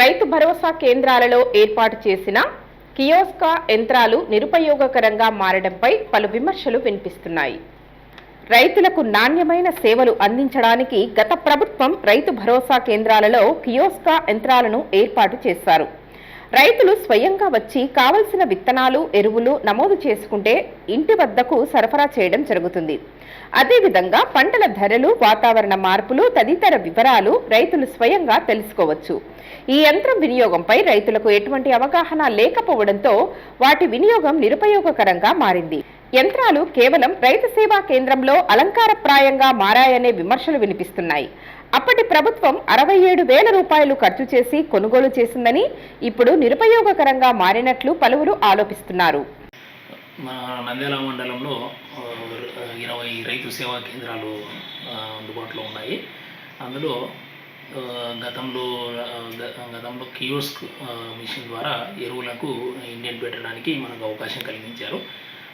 రైతు భరోసా కేంద్రాలలో ఏర్పాటు చేసిన కియోస్కా యంత్రాలు నిరుపయోగకరంగా మారడంపై పలు విమర్శలు వినిపిస్తున్నాయి. రైతులకు నాణ్యమైన సేవలు అందించడానికి గత ప్రభుత్వం రైతు భరోసా కేంద్రాలలో కియోస్కా యంత్రాలను ఏర్పాటు చేశారు. రైతులు స్వయంగా వచ్చి కావలసిన విత్తనాలు ఎరువులు నమోదు చేసుకుంటే ఇంటి వద్దకు సరఫరా చేయడం జరుగుతుంది. అదేవిధంగా పంటల ధరలు వాతావరణ మార్పులు తదితర వివరాలు రైతులు స్వయంగా తెలుసుకోవచ్చు. ఈ యంత్రం వినియోగంపై రైతులకు ఎటువంటి అవగాహన లేకపోవడంతో వాటి వినియోగం నిరుపయోగకరంగా మారింది. యంత్రాలు కేవలం రైతు సేవా కేంద్రంలో అలంకారప్రాయంగా మారాయనే విమర్శలు వినిపిస్తున్నాయి. అప్పటి ప్రభుత్వం అరవై ఏడు వేల రూపాయలు ఖర్చు చేసి కొనుగోలు చేసిందని ఇప్పుడు నిరుపయోగకరంగా మారినట్లు పలువురు ఆలోపిస్తున్నారు మన నంద్యాల మండలంలో ఇరవై రైతు సేవా కేంద్రాలు అందుబాటులో ఉన్నాయి. అందులో గతంలో గతంలో కియోస్క్ మిషన్ ద్వారా ఎరువులకు ఇండియన్ పెట్టడానికి మనకు అవకాశం కలిగించారు.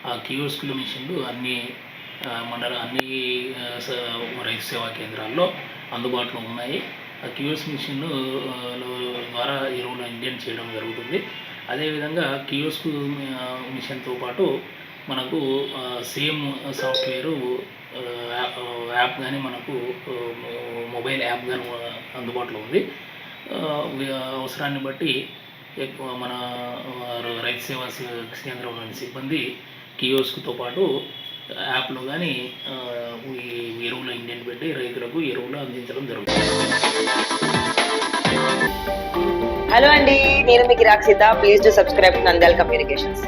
ఆ కియోస్కుల మిషన్లు అన్ని మండల అన్ని స- రైతు సేవా కేంద్రాల్లో అందుబాటులో ఉన్నాయి. ఆ కియోస్ మిషన్లో ద్వారా ఎరువులు ఇంజన్ చేయడం జరుగుతుంది. అదేవిధంగా కియోస్క్ మిషన్తో పాటు మనకు సేమ్ సాఫ్ట్వేరు యాప్ యాప్ కానీ మనకు మొబైల్ యాప్ కానీ అందుబాటులో ఉంది. అవసరాన్ని బట్టి ఎక్కువ మన రైతు సేవా కేంద్రంలోని సిబ్బంది కియోస్క్తో పాటు యాప్లో కానీ ఈ ఎరువులు ఇండియన్ పెట్టి రైతులకు ఎరువులు అందించడం జరుగుతుంది. హలో అండి నేను మీకు Rakshita please to subscribe Nandyala communications.